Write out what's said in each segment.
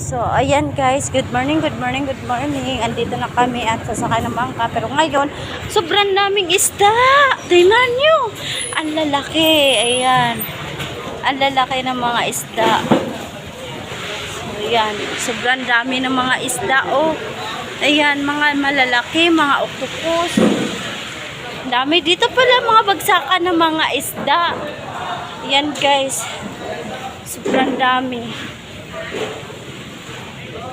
So, ayan guys, good morning, good morning, good morning. Andito na kami at sasakay ng bangka. Pero ngayon, sobrang daming isda. Tingnan nyo. Ang lalaki. Ayan. Ang lalaki ng mga isda. So, ayan. Sobrang dami ng mga isda. Oh. Ayan, mga malalaki, mga octopus. Dami. Dito pala mga bagsakan ng mga isda. Ayan guys. Sobrang dami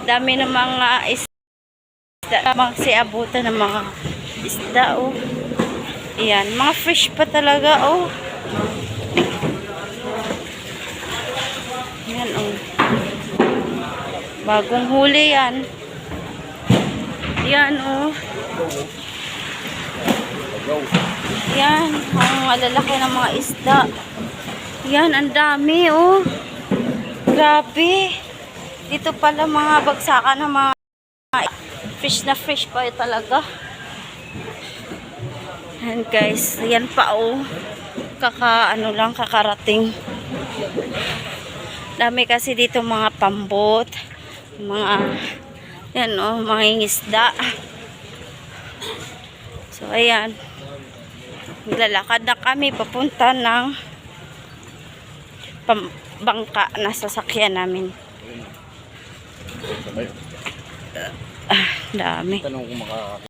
dami ng mga isda mga siabutan ng mga isda oh. Ayan mga fish pa talaga oh. Yan oh. Bagong huli yan. Yan oh. Yan ang malalaki ng mga isda. Yan ang dami oh. Grabe dito pala mga bagsakan ng mga fish na fish pa talaga. And guys, yan pa oh. Kaka ano lang kakarating. Dami kasi dito mga pambot, mga yan oh, mga isda. So ayan. Maglalakad na kami papunta ng bangka na sasakyan namin. Ah, dami. Tanong kung maka